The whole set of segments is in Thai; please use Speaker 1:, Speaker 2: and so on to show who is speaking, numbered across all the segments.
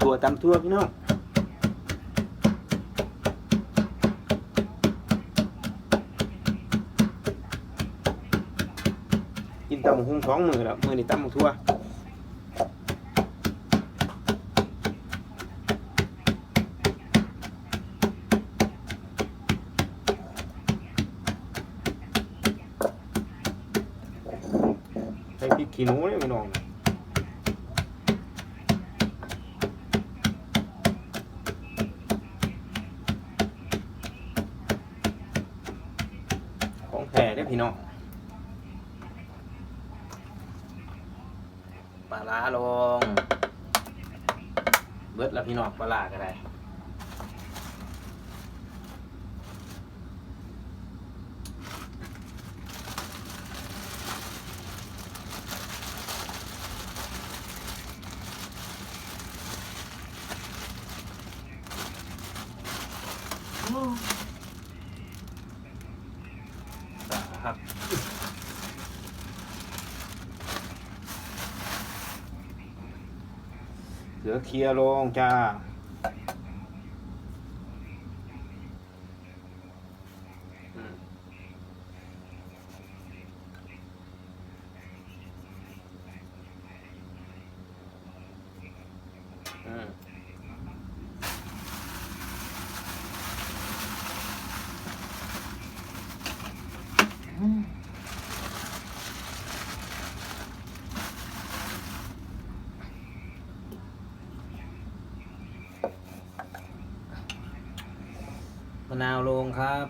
Speaker 1: ำตัวตำทั่วพี่น้องกินตำหุ่งสองมือแล้วมือนี่ตำทั่วใส่พริกขี้หนูเลยพี่น้องขอ งแท้เด้พี่น้องปลาล้าลง เบิดแล้วพี่น้องปลาล้าก็ได้ เหลือเคลียร์ลงจ้า มะนาวลงครับ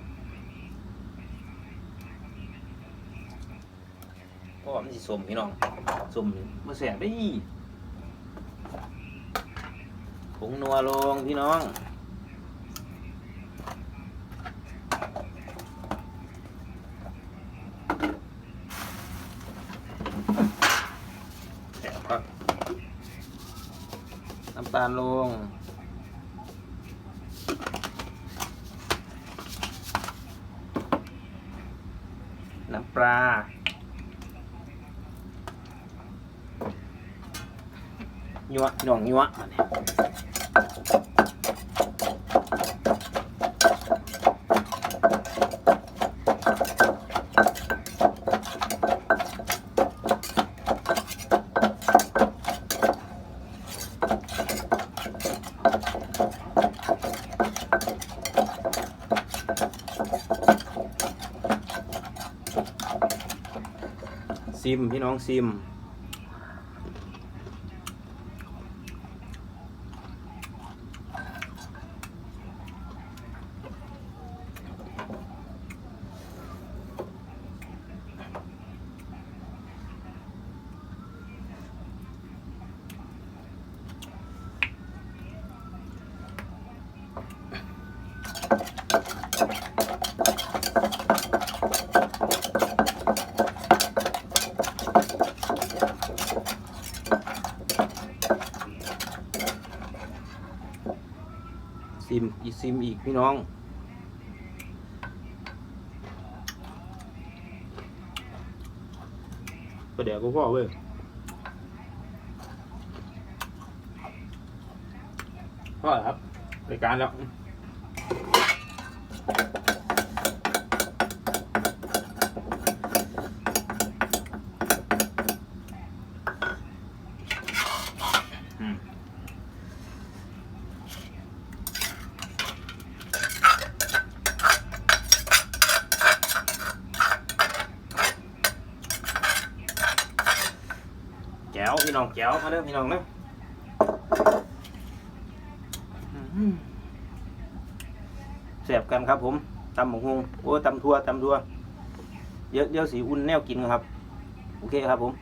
Speaker 1: เพราะว่ามันสิสมพี่น้องสมมาแสบได้ผงนัวลงพี่น้อง น้ำตาลลง น้ำปลา ยัวหน่องยัวมาเนี่ย ซิมพี่น้องซิม ซิมอีซิมอีกพี่น้องก็เดี๋ยวก็พ่อเว้ยพ่อครับรายการแล้ว ก้วพี่น้องแก้วมาเด้อพี่น้องเด้ออื้อหือแสบกันครับผมตำหมกฮงโอ้ตำทั่วตำทั่วเดี๋ยวเดี๋ยวสีอุ่นแนวกินครับ โอเคครับผม